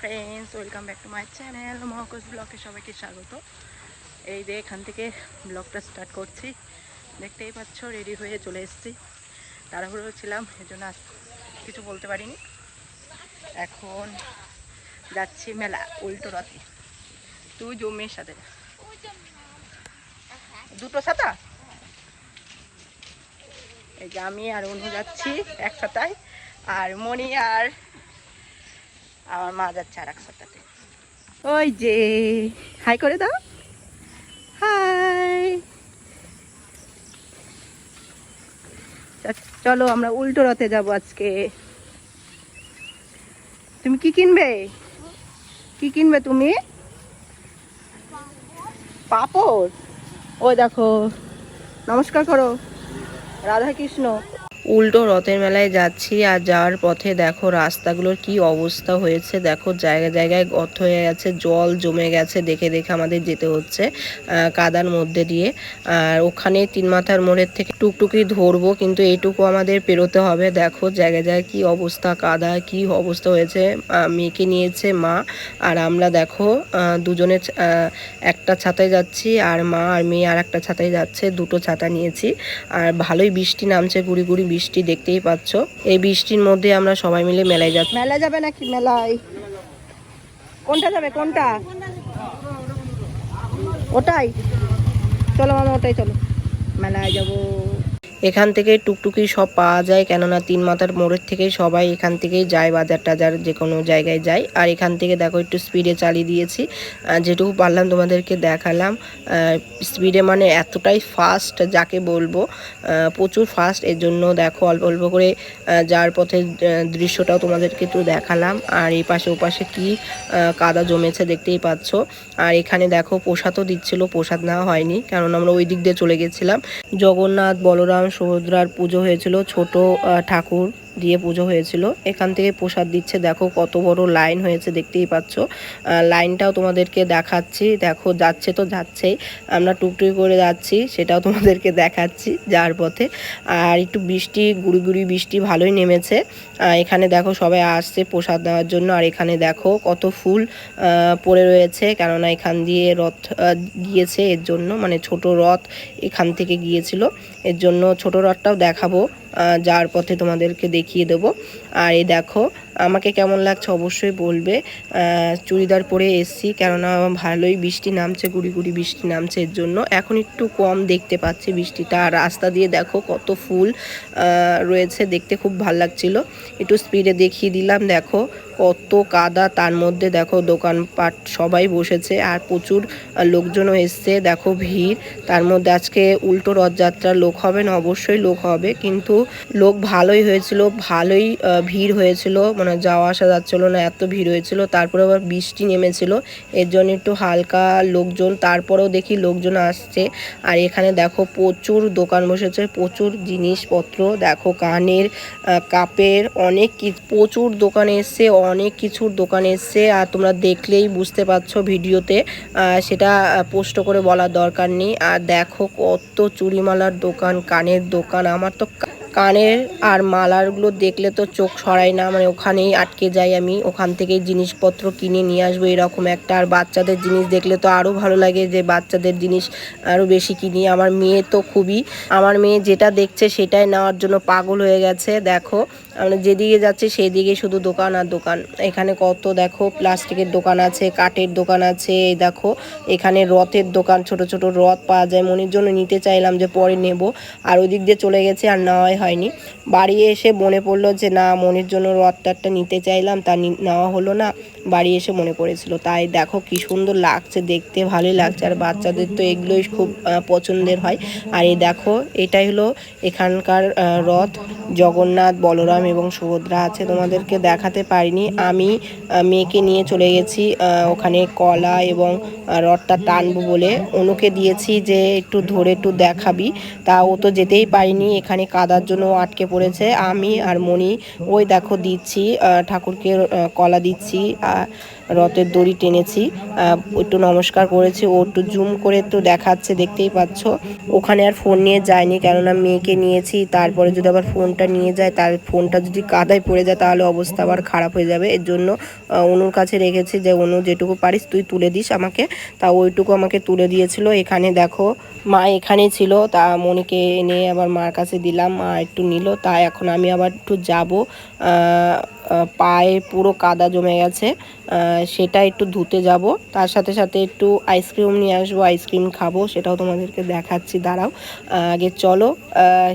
Friends welcome back to my channel Mahakosh ব্লগে সবাইকে স্বাগত। এই যে এখান থেকে ব্লগটা স্টার্ট করছি। দেখতেই পাচ্ছ রেডি হয়ে চলে এসেছি। তাড়াহুড়ো ছিলাম, এজন্য কিছু বলতে পারিনি। এখন যাচ্ছি মেলা, উল্টো রথে। তুই জমির সাথে। দুটো ছাতা? এই যে আমি আর অনু যাচ্ছি এক ছাতায়, আর মণি আর আমার মা যাচ্ছে আর এক ছাতাতে ওই যে হাই করে দাও। হাই চলো আমরা উল্টো রথে যাব আজকে। তুমি কি কিনবে? কি কিনবে তুমি? পাপড়। ওই দেখো, নমস্কার করো। রাধা কৃষ্ণ উল্টো রথের মেলায় যাচ্ছি আর যাওয়ার পথে দেখো রাস্তাগুলোর কি অবস্থা হয়েছে। দেখো জায়গায় জায়গায় গর্ত হয়ে গেছে, জল জমে গেছে দেখে দেখে আমাদের যেতে হচ্ছে কাদার মধ্যে দিয়ে। আর ওখানে তিন মাথার মোড়ের থেকে টুকটুকি ধরবো, কিন্তু এইটুকু আমাদের পেরোতে হবে। দেখো জায়গায় জায়গায় কি অবস্থা, কাদা, কি অবস্থা হয়েছে মেয়েকে নিয়েছে মা আর আমরা দেখো দুজনে একটা ছাতায় যাচ্ছি আর মা আর মেয়ে আর একটা ছাতায় যাচ্ছে, দুটো ছাতা নিয়েছি। আর ভালোই বৃষ্টি নামছে, গুড়ি গুড়ি বৃষ্টি দেখতেই পাচ্ছ। এই বৃষ্টির মধ্যে আমরা সবাই মিলে মেলায় যাচ্ছি। মেলা যাবে নাকি? মেলায়। কোনটা যাবে? কোনটা? ওটাই। চলো মামা, ওটাই চলো। মেলায় যাব। এখান থেকে টুকটুকি সব পাওয়া যায়। কেননা তিন মাথার মোড়ের থেকে সবাই এখান থেকেই যায় বাজার টাজার যে কোনো জায়গায় যায়। আর এখান থেকে দেখো একটু স্পিডে চালিয়ে দিয়েছি। যেটুকু পারলাম তোমাদেরকে দেখালাম। স্পিডে মানে এতটাই ফাস্ট যাকে বলব। প্রচুর ফাস্ট এর জন্য দেখো অল্প অল্প করে যাওয়ার পথে দৃশ্যটাও তোমাদেরকে একটু দেখালাম। আর এই পাশে, ওপাশে কি কাদা জমেছে দেখতেই পাচ্ছ। আর এখানে দেখো প্রসাদও দিচ্ছিল, প্রসাদ নেওয়া হয়নি। কারণ আমরা ওই দিক দিয়ে চলে গেছিলাম। জগন্নাথ, বলরাম সুভদ্রার পুজো হয়েছিল ছোট ঠাকুর। দিয়ে পুজো হয়েছিল। এখান থেকে প্রসাদ দিচ্ছে। দেখো কত বড় লাইন হয়েছে, দেখতেই পাচ্ছ। লাইনটাও তোমাদেরকে দেখাচ্ছি। দেখো, যাচ্ছে তো যাচ্ছেই। আমরা টুকটুকি করে যাচ্ছি, সেটাও তোমাদেরকে দেখাচ্ছি যাওয়ার পথে। আর একটু বৃষ্টি, গুড়ি গুড়ি বৃষ্টি ভালোই নেমেছে। এখানে দেখো সবাই আসছে প্রসাদ দেওয়ার জন্য। আর এখানে দেখো কত ফুল পড়ে রয়েছে। কেননা এখান দিয়ে রথ গিয়েছে এর জন্য। মানে ছোট রথ এখান থেকে গিয়েছিল। এর জন্য ছোট রথটাও দেখাবো। যাওয়ার পথে তোমাদেরকে দেখিয়ে দেবো। আর এই দেখো, আমাকে কেমন লাগছে অবশ্যই বলবে। চুড়িদার পরে এসছি, কেননা ভালোই বৃষ্টি নামছে, গুড়ি গুড়ি বৃষ্টি নামছে এর জন্য। এখন একটু কম দেখতে পাচ্ছি বৃষ্টিটা, আর রাস্তা দিয়ে দেখো কত ফুল রয়েছে, দেখতে খুব ভালো লাগছিল। একটু স্পিডে দেখিয়ে দিলাম, দেখো কত কাদা, তার মধ্যে দেখো দোকানপাট সবাই বসেছে, আর প্রচুর লোকজনও এসছে, দেখো ভিড়। তার মধ্যে আজকে উল্টো রথযাত্রার লোক হবে না অবশ্যই লোক হবে, কিন্তু লোক ভালোই হয়েছিল, ভালোই ভিড় হয়েছিল মানে যাওয়া আসা যাচ্ছিল না, এত ভিড় হয়েছিল। তারপরে আবার বৃষ্টি নেমেছিল, এর জন্য একটু হালকা লোকজন, তারপরেও দেখি লোকজন আসছে। আর এখানে দেখো প্রচুর দোকান বসেছে, প্রচুর জিনিসপত্র, দেখো কানের কাপের অনেক প্রচুর দোকান এসছে, অনেক কিছুর দোকান এসছে। আর তোমরা দেখলেই বুঝতে পারছ ভিডিওতে সেটা পোস্ট করে বলার দরকার নেই। আর দেখো কত চুরিমালার দোকান, কানের দোকান, আমার তো কানের আর মালারগুলো দেখলে তো চোখ সরাই না মানে ওখানেই আটকে যাই আমি। ওখান থেকেই জিনিসপত্র কিনে নিয়ে আসব এরকম একটা। আর বাচ্চাদের জিনিস দেখলে তো আরও ভালো লাগে যে বাচ্চাদের জিনিস আরও বেশি কিনি। আমার মেয়ে তো খুবই, আমার মেয়ে যেটা দেখছে সেটাই নেওয়ার জন্য পাগল হয়ে গেছে, দেখো। আমরা যেদিকে যাচ্ছি সেদিকে শুধু দোকান আর দোকান। এখানে কত দেখো, প্লাস্টিকের দোকান আছে, কাঠের দোকান আছে, এই দেখো। এখানে রথের দোকান, ছোট ছোট রথ পাওয়া যায়। মনের জন্য নিতে চাইলাম যে পরে নেব। আর ওই দিক দিয়ে চলে গেছে আর নেওয়াই হয়নি। বাড়ি এসে মনে পড়ল যে, না, মনের জন্য রথটা নিতে চাইলাম, তা নেওয়া হলো না। বাড়ি এসে মনে পড়েছিল, তাই দেখো কি সুন্দর লাগছে, দেখতে ভালোই লাগছে। আর বাচ্চাদের তো এগুলোই খুব পছন্দের হয়। আর এই দেখো, এটাই হলো এখানকার রথ। জগন্নাথ, বলরাম এবং সুভদ্রা আছে, তোমাদেরকে দেখাতে পারিনি। আমি মেয়েকে নিয়ে চলে গেছি ওখানে কলা এবং রথটা টানবো বলে। অনুকে দিয়েছি যে, একটু ধরে একটু দেখাবি। তা ও তো যেতেই পারিনি, এখানে কাদার জন্য আটকে পড়েছে। আমি আর মণি ওই দেখো দিচ্ছি ঠাকুরকে কলা দিচ্ছি রথের দড়ি টেনেছি একটু নমস্কার করেছি, ও একটু জুম করে একটু দেখাচ্ছে, দেখতেই পাচ্ছ। ওখানে আর ফোন নিয়ে যায়নি, কেননা মেয়েকে নিয়েছি, তারপরে যদি আবার ফোনটা নিয়ে যায়, তার ফোনটা যদি কাদায় পড়ে যায়, তাহলে অবস্থা আবার খারাপ হয়ে যাবে। এর জন্য অনুর কাছে রেখেছি যে, অনু, যেটুকু পারিস তুই তুলে দিস আমাকে। তা ওইটুকু আমাকে তুলে দিয়েছিল। এখানে দেখো, মা এখানে ছিল, তা মনিকে এনে আবার মার কাছে দিলাম, মা একটু নিল, তা এখন আমি আবার একটু যাব পায়ে পুরো কাদা জমে গেছে। সেটা একটু ধুতে যাব। তার সাথে সাথে একটু আইসক্রিম নিয়ে আসব আইসক্রিম খাব, সেটাও তোমাদেরকে দেখাচ্ছি। দাঁড়াও। আগে চলো।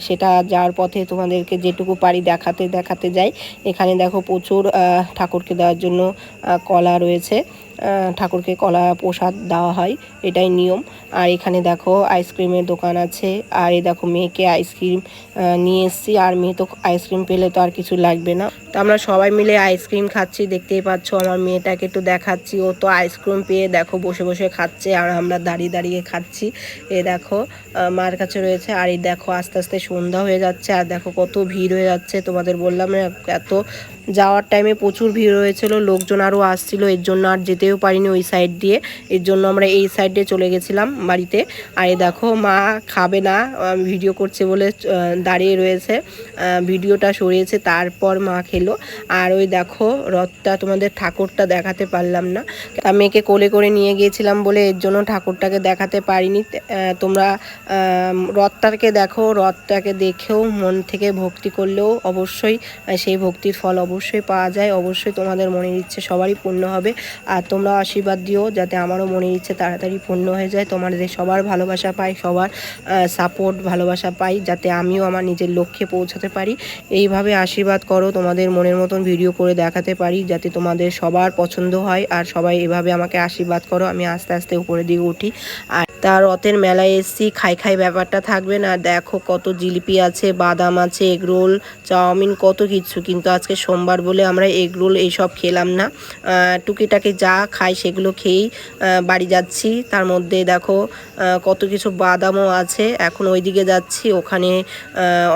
সেটা যাওয়ার পথে তোমাদেরকে যেটুকু পারি দেখাতে দেখাতে যাই। এখানে দেখো প্রচুর ঠাকুরকে দেওয়ার জন্য কলা রয়েছে। ঠাকুরকে কলা প্রসাদ দেওয়া হয়, এটাই নিয়ম। আর এখানে দেখো আইসক্রিমের দোকান আছে, আর এই দেখো মেয়েকে আইসক্রিম নিয়ে এসেছি। আর মেয়ে তো আইসক্রিম পেলে তো আর কিছু লাগবে না। তো আমরা সবাই মিলে আইসক্রিম খাচ্ছি, দেখতেই পাচ্ছ আমার মেয়েটাকে একটু দেখাচ্ছি। ও তো আইসক্রিম পেয়ে দেখো বসে বসে খাচ্ছে, আর আমরা দাঁড়িয়ে দাঁড়িয়ে খাচ্ছি। এ দেখো মার কাছে রয়েছে। আর এই দেখো আস্তে আস্তে সন্ধ্যা হয়ে যাচ্ছে, আর দেখো কত ভিড় হয়ে যাচ্ছে। তোমাদের বললাম এত যাওয়ার টাইমে প্রচুর ভিড় হয়েছিল, লোকজন আরও আসছিল, এর জন্য আর যেতেও পারিনি ওই সাইড দিয়ে। এর জন্য আমরা এই সাইডে চলে গেছিলাম বাড়িতে। আর দেখো, মা খাবে না ভিডিও করছে বলে দাঁড়িয়ে রয়েছে। ভিডিওটা সরিয়েছে, তারপর মা খেলো। আর ওই দেখো, রথটা তোমাদের ঠাকুরটা দেখাতে পারলাম না। মেয়েকে কোলে করে নিয়ে গিয়েছিলাম বলে এর জন্য ঠাকুরটাকে দেখাতে পারিনি। তোমরা রথটাকে দেখো, রথটাকে দেখেও মন থেকে ভক্তি করলেও অবশ্যই সেই ভক্তির ফল অবশ্যই পাওয়া যায়। অবশ্যই তোমাদের মনের ইচ্ছে সবারই পূর্ণ হবে। আর তোমরা আশীর্বাদ দিও যাতে আমারও মনের ইচ্ছে তাড়াতাড়ি পূর্ণ হয়ে যায়। তোমাদের সবার ভালোবাসা পাই, সবার সাপোর্ট ভালোবাসা পাই যাতে আমিও আমার নিজের লক্ষ্যে পৌঁছাতে পারি। এইভাবে আশীর্বাদ করো, তোমাদের মনের মতন ভিডিও করে দেখাতে পারি যাতে তোমাদের সবার পছন্দ হয়। আর সবাই এভাবে আমাকে আশীর্বাদ করো, আমি আস্তে আস্তে উপরে দিকে উঠি। আর তার রথের মেলায় এসছি খাই খাই ব্যাপারটা থাকবে না। দেখো কত জিলিপি আছে বাদাম আছে এগরোল চাউমিন কত কিছু। কিন্তু আজকে সোমবার বলে আমরা এগরোল এইসব খেলাম না। টুকিটাকি যা খাই সেগুলো খেয়েই বাড়ি যাচ্ছি। তার মধ্যে দেখো কত কিছু বাদামও আছে। এখন ওইদিকে যাচ্ছি ওখানে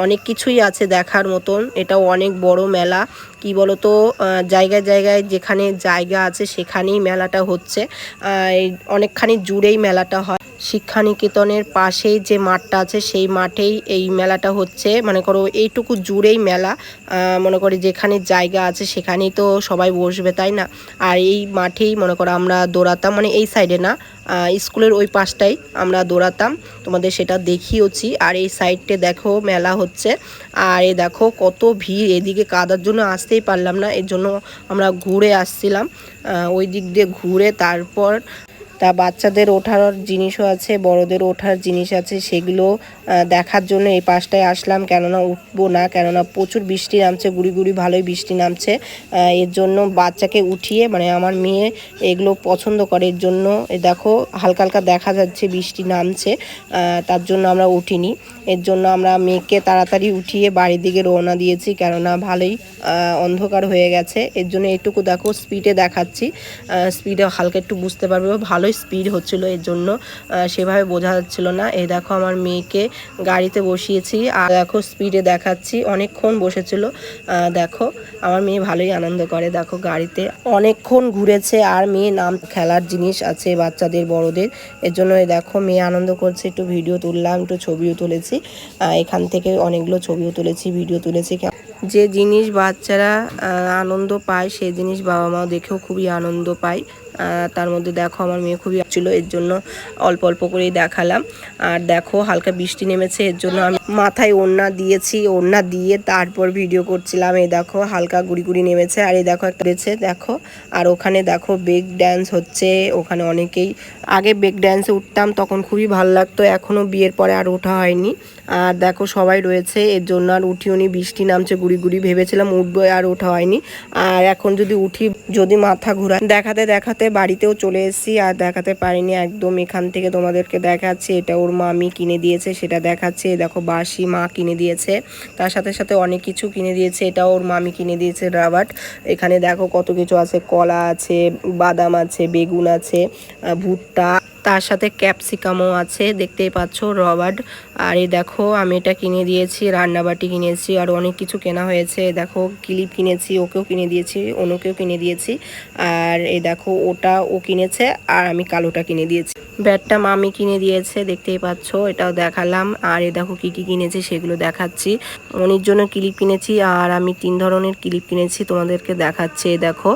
অনেক কিছুই আছে দেখার মতন। এটাও অনেক বড় মেলা। কি আহ, জায়গায় জায়গায় যেখানে জায়গা আছে সেখানেই মেলাটা হচ্ছে। অনেকখানি জুড়েই মেলাটা হয়। শিক্ষানিকেতনের পাশেই যে মাঠটা আছে, সেই মাঠেই এই মেলাটা হচ্ছে। মনে করো এইটুকু জুড়েই মেলা। মনে করি যেখানে জায়গা আছে সেখানেই তো সবাই বসবে, তাই না? আর এই মাঠেই মনে করো আমরা দৌড়াতাম মানে এই সাইডে না স্কুলের ওই পাশটাই আমরা দৌড়াতাম। তোমাদের সেটা দেখিয়েছি আর এই সাইডটে দেখো মেলা হচ্ছে। আর এই দেখো কত ভিড়, এদিকে কাদার জন্য আসতেই পারলাম না, এর জন্য আমরা ঘুরে আসছিলাম। ওই দিক দিয়ে ঘুরে তারপর তা বাচ্চাদের ওঠার জিনিসও আছে, বড়দের ওঠার জিনিস আছে, সেগুলো দেখার জন্য এই পাশটায় আসলাম। কেননা উঠবো না, কেননা প্রচুর বৃষ্টি নামছে, গুড়ি গুড়ি ভালোই বৃষ্টি নামছে। এর জন্য বাচ্চাকে উঠিয়ে মানে আমার মেয়ে এগুলো পছন্দ করে, এর জন্য দেখো হালকা হালকা দেখা যাচ্ছে বৃষ্টি নামছে তার জন্য আমরা উঠিনি। এর জন্য আমরা মেয়েকে তাড়াতাড়ি উঠিয়ে বাড়ির দিকে রওনা দিয়েছি, কেননা ভালোই অন্ধকার হয়ে গেছে। এর জন্য একটুকু দেখো স্পিডে দেখাচ্ছি। স্পিডে হালকা একটু বুঝতে পারবে ভালোই স্পিড হচ্ছিল এর জন্য সেভাবে বোঝা যাচ্ছিল না। এই দেখো আমার মেয়েকে গাড়িতে বসিয়েছি, আর দেখো স্পিডে দেখাচ্ছি, অনেকক্ষণ বসেছিল। দেখো, আমার মেয়ে ভালোই আনন্দ করে। দেখো গাড়িতে অনেকক্ষণ ঘুরেছে, আর মেয়ে নাম খেলার জিনিস আছে বাচ্চাদের, বড়দের। এর জন্য দেখো মেয়ে আনন্দ করছে, একটু ভিডিও তুললাম, একটু ছবিও তুলেছি। এখান থেকে অনেকগুলো ছবিও তুলেছি ভিডিও তুলেছি। যে জিনিস বাচ্চারা আনন্দ পায় সেই জিনিস বাবা মাও দেখেও খুবই আনন্দ পায়। তার মধ্যে দেখো আমার মেয়ে খুবই ছিল, এর জন্য অল্প অল্প করেই দেখালাম। আর দেখো হালকা বৃষ্টি নেমেছে, এর জন্য আমি মাথায় ওড়না দিয়েছি, ওড়না দিয়ে তারপর ভিডিও করছিলাম। এই দেখো হালকা গুড়ি গুড়ি নেমেছে, আর এই দেখো একটা রয়েছে দেখো। আর ওখানে দেখো বেগ ড্যান্স হচ্ছে, ওখানে অনেকেই, আগে বেগ ড্যান্সে উঠতাম, তখন খুবই ভালো লাগতো এখনও বিয়ের পরে আর ওঠা হয়নি। আর দেখো সবাই রয়েছে, এর জন্য আর উঠিওনি বৃষ্টি নামছে, গুড়ি গুড়ি ভেবেছিলাম উঠবো আর ওঠা হয়নি। আর এখন যদি উঠি, যদি মাথা ঘুরায়, দেখাতে দেখাতে বাড়িতেও চলে এসেছি আর দেখাতে পারিনি একদম। এখান থেকে তোমাদেরকে দেখাচ্ছি, এটা ওর মামি কিনে দিয়েছে, সেটা দেখাচ্ছে। দেখো বাসি মা কিনে দিয়েছে, তার সাথে সাথে অনেক কিছু কিনে দিয়েছে এটা ওর মামি কিনে দিয়েছে রাবাট এখানে দেখো কত কিছু আছে, কলা আছে, বাদাম আছে, বেগুন আছে ভুট্টা তার সাথে ক্যাপসিকামও আছে, দেখতেই পাচ্ছ রবার্ট। আর এই দেখো, আমি এটা কিনে দিয়েছি, রান্নাবাটি কিনেছি আর অনেক কিছু কেনা হয়েছে। দেখো, ক্লিপ কিনেছি, ওকেও কিনে দিয়েছি, অনুকেও কিনে দিয়েছি। আর এই দেখো, ওটা ও কিনেছে, আর আমি কালোটা কিনে দিয়েছি। ব্যাটটা মামি কিনে দিয়েছে, দেখতেই পাচ্ছ, এটাও দেখালাম। আর এ দেখো, কি কি কিনেছি, সেগুলো দেখাচ্ছি। অনির জন্য ক্লিপ কিনেছি, আর আমি তিন ধরনের ক্লিপ কিনেছি, তোমাদেরকে দেখাচ্ছি দেখো।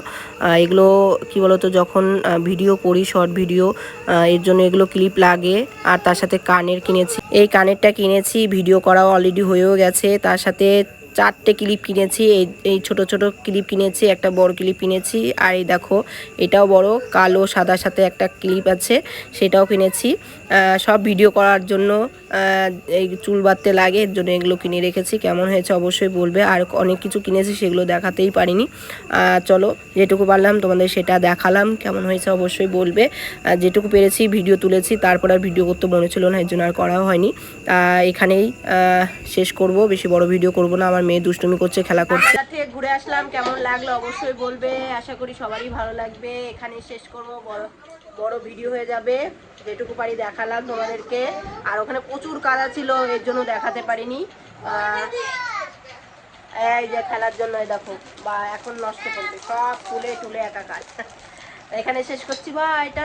এগুলো, কি বলতো, যখন ভিডিও করি, শর্ট ভিডিও এর জন্য এগুলো ক্লিপ লাগে। আর তার সাথে কানের কিনেছি। এই কানেরটা কিনেছি ভিডিও করাও অলরেডি হয়েও গেছে। তার সাথে চারটে ক্লিপ কিনেছি, এই এই ছোটো ছোটো ক্লিপ কিনেছি, একটা বড় ক্লিপ কিনেছি, আর এই দেখো, এটাও বড়, কালো, সাদার সাথে একটা ক্লিপ আছে, সেটাও কিনেছি। সব ভিডিও করার জন্য এই চুল বাঁধতে লাগে, এর জন্য এগুলো কিনে রেখেছি, কেমন হয়েছে অবশ্যই বলবে, আর অনেক কিছু কিনেছি, সেগুলো দেখাতেই পারিনি। চলো, যেটুকু পারলাম তোমাদের সেটা দেখালাম, কেমন হয়েছে অবশ্যই বলবে। যেটুকু পেরেছি, ভিডিও তুলেছি, তারপর আর ভিডিও করতে মনে ছিল না, এর জন্য আর করাও হয়নি। এখানেই শেষ করব, বেশি বড় ভিডিও করব না, আমার মেয়ে দুষ্টুমি করছে, খেলা করছে। ঘুরে আসলাম, কেমন লাগল অবশ্যই বলবে। আশা করি সবারই ভালো লাগবে। এখানে শেষ করব। বড় বড় ভিডিও হয়ে যাবে। যেটুকু পারি দেখালাম তোমাদেরকে। আর ওখানে প্রচুর কাদা ছিল, এর জন্য দেখাতে পারিনি। এই যে খেলার জন্য দেখো, বা এখন নষ্ট করবে। সব ফুলে টুলে একাকার। এখানে শেষ করছি। বা এটা